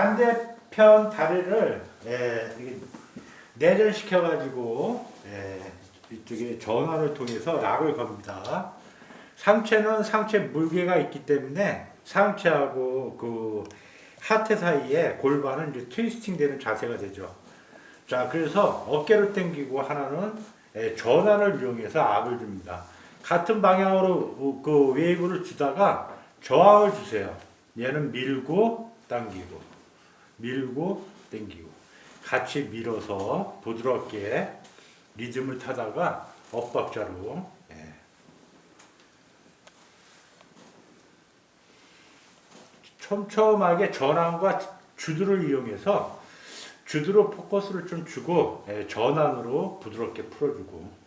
반대편 다리를 예, 내전시켜 가지고 예, 이쪽에 전환을 통해서 락을 겁니다. 상체는 상체 물개가 있기 때문에 상체하고 그 하체 사이에 골반은 이제 트위스팅 되는 자세가 되죠. 자, 그래서 어깨를 당기고 하나는 예, 전환을 이용해서 압을 줍니다. 같은 방향으로 그 웨이브를 주다가 저항을 주세요. 얘는 밀고 당기고 밀고 당기고 같이 밀어서 부드럽게 리듬을 타다가 엇박자로 예. 촘촘하게 전환과 주드를 이용해서 주드로 포커스를 좀 주고 예, 전환으로 부드럽게 풀어주고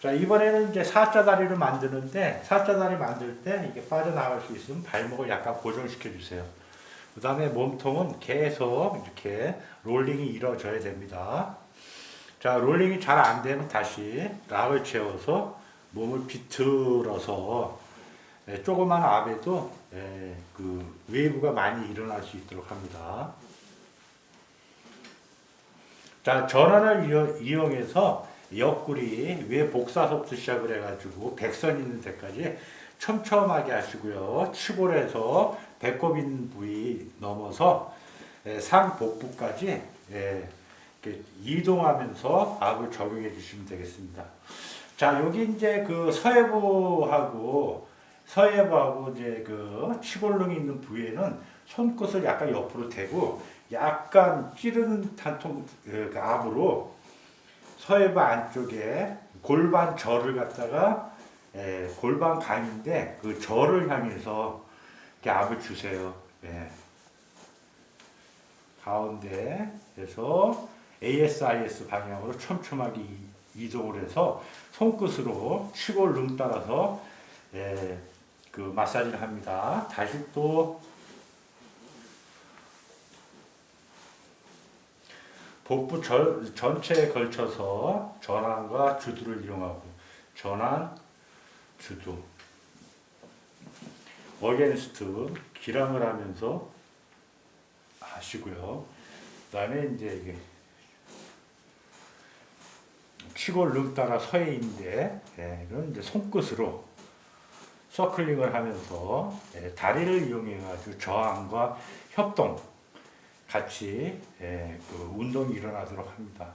자 이번에는 이제 사자 다리를 만드는데 사자 다리 만들 때 이게 빠져나갈 수 있으면 발목을 약간 고정시켜 주세요. 그 다음에 몸통은 계속 이렇게 롤링이 이루어져야 됩니다. 자 롤링이 잘 안 되면 다시 락을 채워서 몸을 비틀어서 예, 조그만 압에도 예, 그 웨이브가 많이 일어날 수 있도록 합니다. 자 전환을 이용- 이용해서 옆구리 외 복사석부터 시작을 해가지고 백선 있는 데까지 촘촘하게 하시고요. 치골에서 배꼽 있는 부위 넘어서 예, 상복부까지 예, 이동하면서 압을 적용해 주시면 되겠습니다. 자 여기 이제 그 서해부하고 서해부하고 이제 그 치골릉이 있는 부위에는 손끝을 약간 옆으로 대고 약간 찌른 단통 그 압으로 서해부 안쪽에 골반 절을 갖다가 예, 골반 간인데 그 절을 향해서 이렇게 압을 주세요. 예. 가운데 에서 ASIS 방향으로 촘촘하게 이- 이동을 해서 손끝으로 치골 룸 따라서 예, 그 마사지를 합니다. 다시 또 복부 절, 전체에 걸쳐서 전환과 주두를 이용하고 전환, 주두 어게니스트 기량을 하면서 하시고요. 그다음에 이제 이게 치골 룸 따라 서해인데 예, 이건 이제 손끝으로 서클링을 하면서 예, 다리를 이용해 가지고 저항과 협동 같이 예, 그 운동이 일어나도록 합니다.